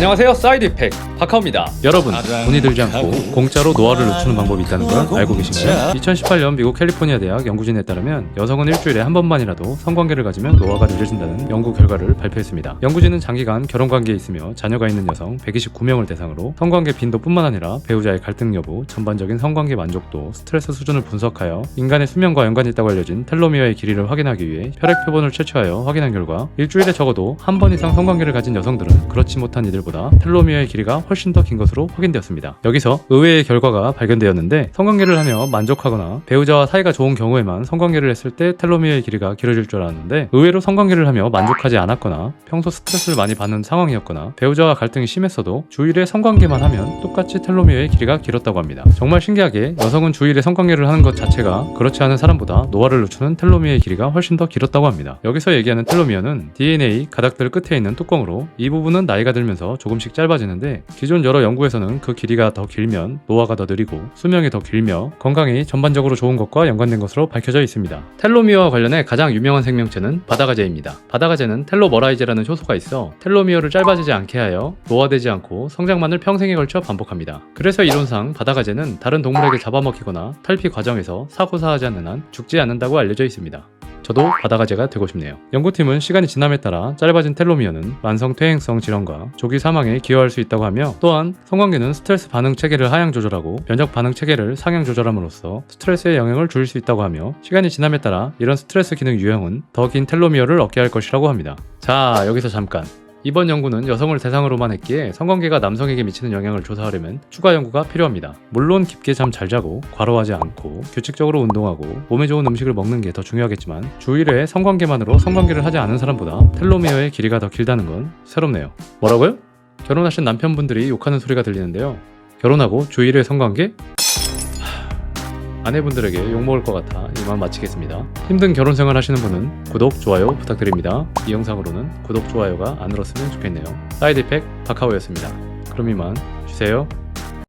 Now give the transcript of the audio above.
안녕하세요 사이드 이 펙 박하우입니다 여러분 돈이 들지 않고 공짜로 노화를 늦추는 방법이 있다는 걸 알고 계신가요? 2018년 미국 캘리포니아 대학 연구진에 따르면 여성은 일주일에 한 번만이라도 성관계를 가지면 노화가 늦어진다는 연구 결과를 발표했습니다. 연구진은 장기간 결혼 관계에 있으며 자녀가 있는 여성 129명을 대상으로 성관계 빈도뿐만 아니라 배우자의 갈등 여부, 전반적인 성관계 만족도, 스트레스 수준을 분석하여 인간의 수명과 연관이 있다고 알려진 텔로미어의 길이를 확인하기 위해 혈액 표본을 채취하여 확인한 결과 일주일에 적어도 한 번 이상 성관계를 가진 여성들은 그렇지 못한 이들보다 텔로미어의 길이가 훨씬 더 긴 것으로 확인되었습니다. 여기서 의외의 결과가 발견되었는데 성관계를 하며 만족하거나 배우자와 사이가 좋은 경우에만 성관계를 했을 때 텔로미어의 길이가 길어질 줄 알았는데 의외로 성관계를 하며 만족하지 않았거나 평소 스트레스를 많이 받는 상황이었거나 배우자와 갈등이 심했어도 주일에 성관계만 하면 똑같이 텔로미어의 길이가 길었다고 합니다. 정말 신기하게 여성은 주일에 성관계를 하는 것 자체가 그렇지 않은 사람보다 노화를 늦추는 텔로미어의 길이가 훨씬 더 길었다고 합니다. 여기서 얘기하는 텔로미어는 DNA 가닥들 끝에 있는 뚜껑으로 이 부분은 나이가 들면서 조금씩 짧아지는데 기존 여러 연구에서는 그 길이가 더 길면 노화가 더 느리고 수명이 더 길며 건강이 전반적으로 좋은 것과 연관된 것으로 밝혀져 있습니다. 텔로미어와 관련해 가장 유명한 생명체는 바다가제입니다. 바다가제는 텔로머라이제라는 효소가 있어 텔로미어를 짧아지지 않게 하여 노화되지 않고 성장만을 평생에 걸쳐 반복합니다. 그래서 이론상 바다가제는 다른 동물에게 잡아먹히거나 탈피 과정에서 사고사하지 않는 한 죽지 않는다고 알려져 있습니다. 저도 바다가제가 되고 싶네요. 연구팀은 시간이 지남에 따라 짧아진 텔로미어는 만성 퇴행성 질환과 조기 사망에 기여할 수 있다고 하며 또한 성관계는 스트레스 반응 체계를 하향 조절하고 면역 반응 체계를 상향 조절함으로써 스트레스에 영향을 줄수 있다고 하며 시간이 지남에 따라 이런 스트레스 기능 유형은 더 긴 텔로미어를 얻게 할 것이라고 합니다. 자, 여기서 잠깐. 이번 연구는 여성을 대상으로만 했기에 성관계가 남성에게 미치는 영향을 조사하려면 추가 연구가 필요합니다. 물론 깊게 잠 잘 자고 과로하지 않고 규칙적으로 운동하고 몸에 좋은 음식을 먹는 게 더 중요하겠지만 주 1회 성관계만으로 성관계를 하지 않은 사람보다 텔로미어의 길이가 더 길다는 건 새롭네요. 뭐라고요? 결혼하신 남편분들이 욕하는 소리가 들리는데요. 결혼하고 주 1회 성관계? 하, 아내분들에게 욕먹을 것 같아 이만 마치겠습니다. 힘든 결혼 생활 하시는 분은 구독, 좋아요 부탁드립니다. 이 영상으로는 구독, 좋아요가 안 늘었으면 좋겠네요. 사이드 이펙 박하오였습니다. 그럼 이만 주세요.